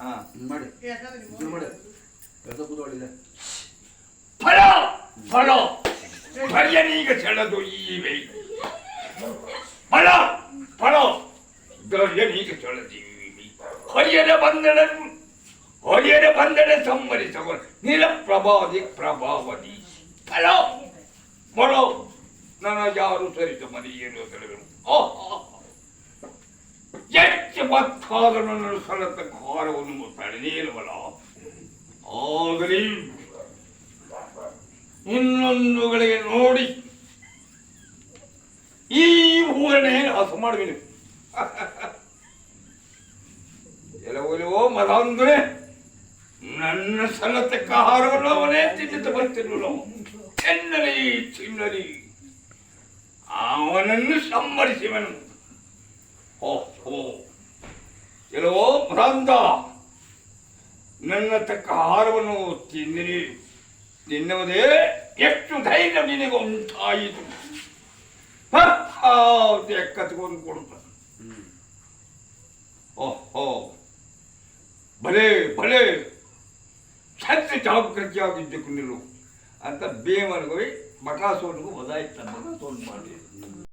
ಹಾ ಮಾಡಿ. ಮಾಡಿ. ಕೆಲಸ ಕೂತ್ಕೊಳ್ಳಿದೆ ಫಲ ಫಲ ದರ್ಯನೀಗ ಸೆಳೆದು ಈವೆ ಫಲ ಫಲ ದರ್ಯನೀಗ ಸೆಳೆದೀವಿ ಹರಿಯದ ಬಂದಡ ಹರಿಯದ ಬಂದಡ ಸಂವರಿಸವ ನಿರಪ್ರಭಾದಿ ಪ್ರಭಾವದಿ. ಫಲ ಫಲ ನನ್ನ ಯಾರು ಸರಿತ ಮನೆ ಏನು ತಿಳಿದರು ಹೆಚ್ಚು ಮತ್ತಾದ ನನ್ನ ಸಲತ ಖಾರವನ್ನು ತಡೆದಿಲ್ವಲ್ಲ ಆಗಲಿ ಇನ್ನೊಂದುಗಳಿಗೆ ನೋಡಿ. ಈ ಊರನ್ನೇ ನಾಶ ಮಾಡುವಿನು. ಎಲ್ಲವೋ ಮದಾಂದ್ರೆ ನನ್ನ ಸಲತಕ್ಕ ಆಹಾರವನ್ನು ಅವನೇ ತಿನ್ನುತ್ತ ಚೆನ್ನಲಿ ಚಿನ್ನಲಿ ಅವನನ್ನು ಸಂಬರಿಸಿವನು ಓ ಓ ಎಲ್ಲವೋ ಭ್ರಾಂತ ನನ್ನ ತಕ್ಕ ಆಹಾರವನ್ನು ತಿಂದಿರಿ ತಿನ್ನುವುದೇ ಎಷ್ಟು ಧೈರ್ಯ ನಿನಗೆ ಉಂಟಾಯಿತು. ಕತ್ಕೊಂಡು ಕೊಡುತ್ತ. ಓಹೋ. ಭಲೇ ಭಲೇ ಸತ್ಯ ಜಾಗೃತಿಯಾಗಿದ್ದಕ್ಕೆ ನೀನು ಅಂತ ಭೀಮನಿಗೂ ಬಕಾಸುವನಿಗೂ ಬದಾಯಿತ ಬಕಾಸುವನ್ ಮಾಡಿ.